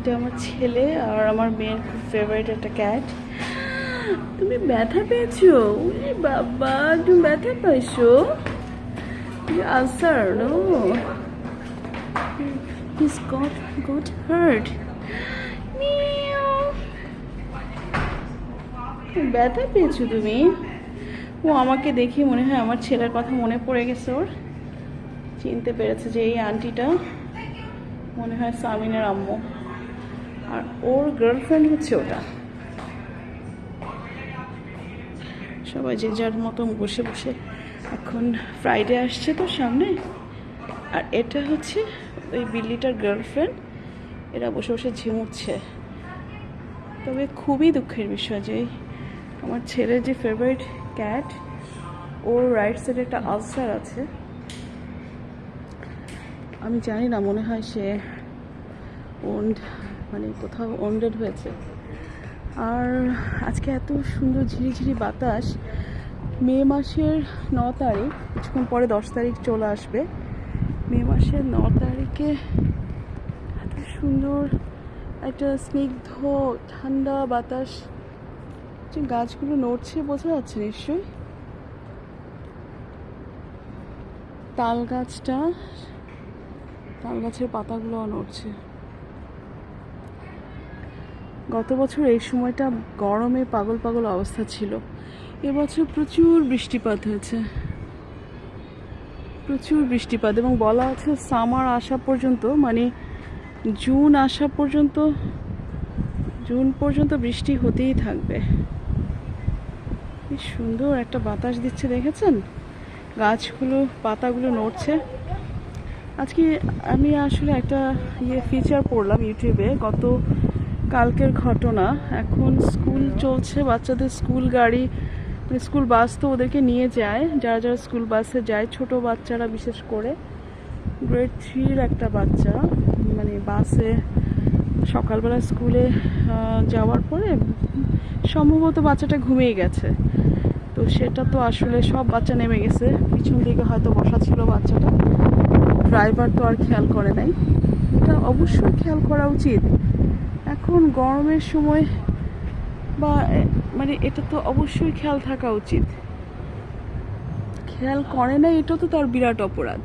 এটা আমার ছেলে আর আমার মেয়ের খুব ফেভারিট একটা ক্যাট তুমি ব্যথা পেয়েছ? বাবা, তুমি ব্যথা পাইছো? Ulcer no He's got got hurt. ব্যথা পেয়েছ তুমি? ও আমাকে দেখে মনে হয় আমার ছেলের কথা মনে পড়ে গেছে ওর। চিনতে পেরেছে যে এই আন্টিটা মনে হয় সামিনের আম্মু। আর ওর গার্লফ্রেন্ড হচ্ছে ওটা। সবাই যে যার মতো বসে বসে এখন ফ্রাইডে আসছে তো সামনে। আর এটা হচ্ছে ওই বিল্লিটার গার্লফ্রেন্ড এরা বসে বসে ঝিমুচ্ছে। তবে খুবই দুঃখের বিষয় যে আমার ছেলের যে ফেভারিট ক্যাট ওর রাইট সাইডে একটা আলসার আছে। আমি জানি না, মনে হয় সে ওন্ড মানে কোথাও ওন্ডেড হয়েছে। আর আজকে এত সুন্দর ঝিরিঝিরি বাতাস, মে মাসের ন তারিখ, কিছুক্ষণ পরে দশ তারিখ চলে আসবে। মে মাসের ন তারিখে এত সুন্দর একটা স্নিগ্ধ, ঠান্ডা বাতাস। যে গাছগুলো নড়ছে বোঝা যাচ্ছে নিশ্চয়ই। তাল গাছটা, তাল গাছের পাতাগুলো নড়ছে। গত বছর এই সময়টা গরমে পাগল পাগল অবস্থা ছিল। এবছর প্রচুর বৃষ্টিপাত হয়েছে। প্রচুর বৃষ্টিপাত এবং বলা আছে সামার আসা পর্যন্ত মানে জুন আসা পর্যন্ত, জুন পর্যন্ত বৃষ্টি হতেই থাকবে। কি সুন্দর একটা বাতাস দিচ্ছে, দেখেছেন? গাছগুলো, পাতাগুলো নড়ছে। আজকে আমি আসলে একটা ইয়ে ফিচার পড়লাম ইউটিউবে, গত কালকের ঘটনা। এখন স্কুল চলছে, বাচ্চাদের স্কুল গাড়ি মানে স্কুল বাস তো ওদেরকে নিয়ে যায়। যারা যারা স্কুল বাসে যায়, ছোট বাচ্চারা বিশেষ করে। গ্রেড থ্রির একটা বাচ্চা মানে বাসে সকালবেলা স্কুলে যাওয়ার পরে সম্ভবত বাচ্চাটা ঘুমিয়ে গেছে। তো সেটা তো আসলে সব বাচ্চা নেমে গেছে। পিছন দিকে হয়তো বসা ছিল বাচ্চাটা। ড্রাইভার তো আর খেয়াল করে নাই। এটা অবশ্যই খেয়াল করা উচিত। এখন গরমের সময় বা মানে এটা তো অবশ্যই খেয়াল থাকা উচিত। খেয়াল করে না এটা তো তার বিরাট অপরাধ।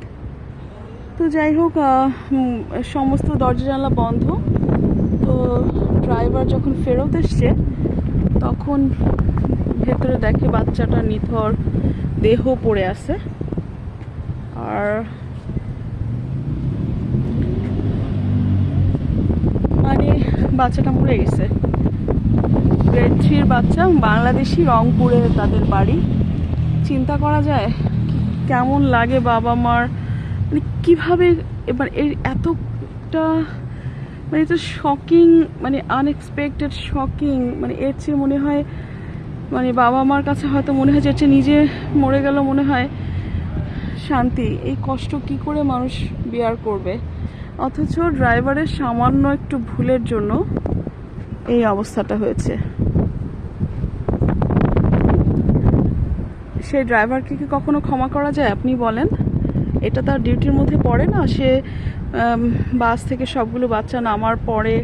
তো যাই হোক সমস্ত দরজা জানলা বন্ধ। তো ড্রাইভার যখন ফেরত এসছে, তখন ভেতরে দেখে বাচ্চাটা নিথর দেহ পড়ে আছে। আর মানে বাচ্চাটা মরে গেছে। গ্রেড থ্রির বাচ্চা বাংলাদেশি রংপুরে তাদের বাড়ি। চিন্তা করা যায় কেমন লাগে বাবা মার। মানে কীভাবে এবার এর এতটা মানে এটা শকিং মানে আনএক্সপেক্টেড শকিং মানে এর চেয়ে মনে হয় মানে বাবা মার কাছে হয়তো মনে হয় যে নিজে মরে গেল মনে হয়। শান্তি, এই কষ্ট কি করে মানুষ বিয়ার করবে? অথচ ড্রাইভারের সামান্য একটু ভুলের জন্য এই অবস্থাটা হয়েছে। সেই ড্রাইভারকে কি কখনো ক্ষমা করা যায়? আপনি বলেন। এটা তার ডিউটির মধ্যে পড়ে না? সে বাস থেকে সবগুলো বাচ্চা নামার পরে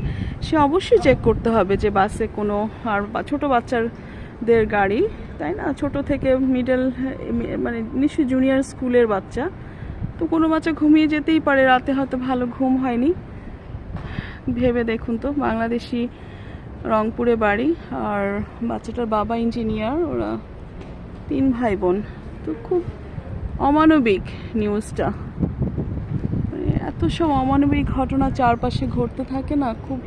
সে অবশ্যই চেক করতে হবে যে বাসে কোনো আর ছোট বাচ্চাদের গাড়ি, তাই না? ছোট থেকে মিডল মানে নিশ্চয়ই জুনিয়র স্কুলের বাচ্চা। তো কোনো বাচ্চা ঘুমিয়ে যেতেই পারে, রাতে হয়তো ভালো ঘুম হয়নি। ভেবে দেখুন তো, বাংলাদেশি রংপুরে বাড়ি আর বাচ্চাটার বাবা ইঞ্জিনিয়ার, ওরা তিন ভাই বোন তো খুব অমানবিক নিউজটা। মানে এত সব অমানবিক ঘটনা চারপাশে ঘটতে থাকে না, খুব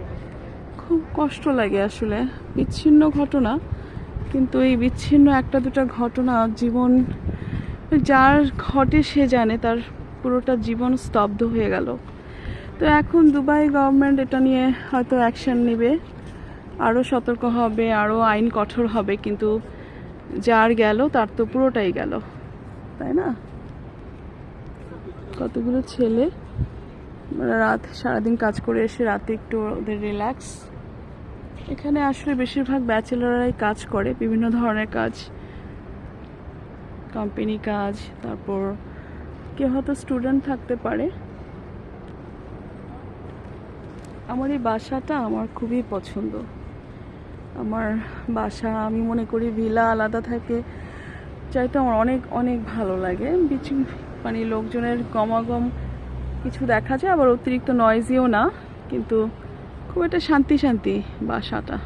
খুব কষ্ট লাগে আসলে। বিচ্ছিন্ন ঘটনা, কিন্তু এই বিচ্ছিন্ন একটা দুটো ঘটনা জীবন যার ঘটে সে জানে, তার পুরোটা জীবন স্তব্ধ হয়ে গেল। তো এখন দুবাই গভর্নমেন্ট এটা নিয়ে হয়তো অ্যাকশন নেবে। আরও সতর্ক হবে আরও আইন কঠোর হবে, কিন্তু যার গেল, তার তো পুরোটাই গেল। তাই না? কতগুলো ছেলে। রাত, সারাদিন কাজ করে এসে রাতে একটু ওদের রিল্যাক্স এখানে আসলে বেশিরভাগ ব্যাচেলররাই কাজ করে, বিভিন্ন ধরনের কাজ। কোম্পানি কাজ, তারপর কেউ হয়তো স্টুডেন্ট থাকতে পারে। আমার এই বাসাটা আমার খুবই পছন্দ। আমার বাসা, আমি মনে করি ভিলা আলাদা থাকে। চাইতে আমার অনেক অনেক ভালো লাগে। বিচু মানে লোকজনের গমাগম কিছু দেখা যায়, আবার অতিরিক্ত নয়েজিও না। কিন্তু খুব একটা শান্তি শান্তি বাসাটা।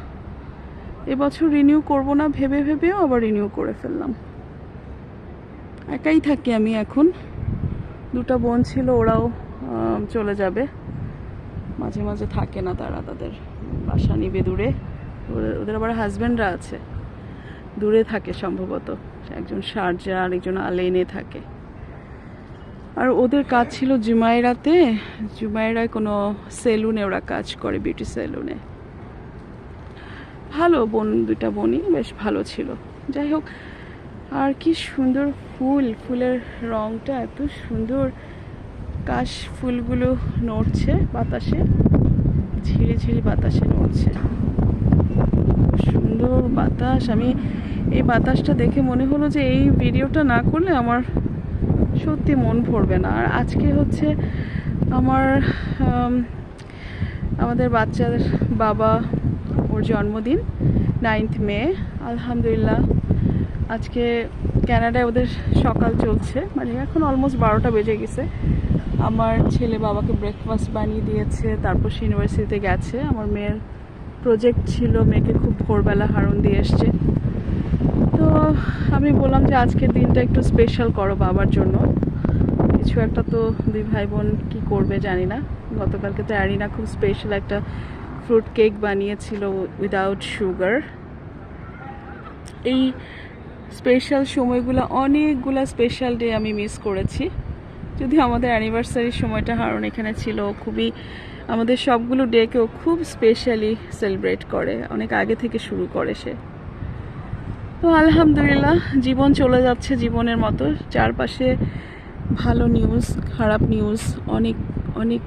এবছর রিনিউ করব না, ভেবে, ভেবেও আবার রিনিউ করে ফেললাম। একাই থাকি আমি এখন। দুটো বোন ছিল, ওরাও চলে যাবে। মাঝে মাঝে থাকে না তারা তাদের বাসা নিবে দূরে। ওদের- আবার হাজব্যান্ডরা আছে। দূরে থাকে সম্ভবত। একজন শারজা আর একজন আলেনে থাকে। আর ওদের কাজ ছিল জুমাইরাতে। জুমাইরায় কোনো সেলুনে ওরা কাজ করে বিউটি সেলুনে। ভালো বোন, দুইটা বোনই বেশ ভালো ছিল। যাই হোক, আর কি সুন্দর ফুল, ফুলের রংটা এত সুন্দর। কাশ ফুলগুলো নড়ছে বাতাসে, ঝিরি ঝিরি বাতাসে নড়ছে। সুন্দর বাতাস। আমি এই বাতাসটা দেখে মনে হলো যে এই ভিডিওটা না করলে আমার সত্যি মন ভরবে না। আর আজকে হচ্ছে আমার আমাদের বাচ্চার বাবা, ওর জন্মদিন নাইন্থ মে। আলহামদুলিল্লাহ। আজকে ক্যানাডায় ওদের সকাল চলছে। মানে এখন অলমোস্ট বারোটা বেজে গেছে। আমার ছেলে বাবাকে ব্রেকফাস্ট বানিয়ে দিয়েছে, তারপর সে ইউনিভার্সিটিতে গেছে। আমার মেয়ের প্রজেক্ট ছিল, মেয়েকে খুব ভোরবেলা হারুন দিয়ে এসছে। তো আমি বললাম যে আজকের দিনটা একটু স্পেশাল করো বাবার জন্য। কিছু একটা তো দুই ভাই বোন কী করবে জানি না। গতকালকে তো অ্যারিনা খুব স্পেশাল একটা ফ্রুট কেক বানিয়েছিল উইদাউট সুগার এই স্পেশাল সময়গুলো, অনেকগুলো স্পেশাল ডে আমি মিস করেছি। যদি আমাদের অ্যানিভার্সারির সময়টা হারণ এখানে ছিল খুবই, আমাদের সবগুলো ডেকেও খুব স্পেশালি সেলিব্রেট করে, অনেক আগে থেকে শুরু করে সে। তো আলহামদুলিল্লাহ, জীবন চলে যাচ্ছে জীবনের মতো। চারপাশে ভালো নিউজ খারাপ নিউজ অনেক অনেক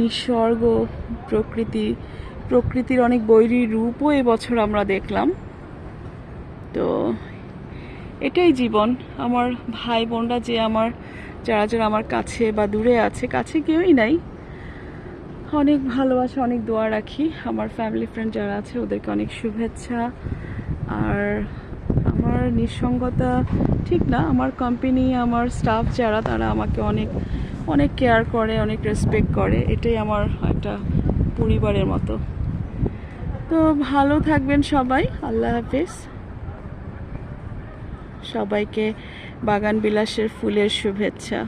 নিসর্গ, প্রকৃতি, প্রকৃতির অনেক বৈরী রূপও এবছর আমরা দেখলাম। তো এটাই জীবন। আমার ভাই বোনরা যে আমার, যারা যারা আমার কাছে বা দূরে আছে, কাছে কেউই নাই। অনেক ভালোবাসা, অনেক দোয়া রাখি। আমার ফ্যামিলি ফ্রেন্ড যারা আছে, ওদেরকে অনেক শুভেচ্ছা। আর আমার নিঃসঙ্গতা ঠিক না। আমার কোম্পানি আমার স্টাফ যারা, তারা আমাকে অনেক অনেক কেয়ার করে, অনেক রেসপেক্ট করে। এটাই আমার একটা পরিবারের মতো। তো ভালো থাকবেন সবাই। আল্লাহ হাফিজ। সবাইকে বাগান বিলাসের ফুলের শুভেচ্ছা।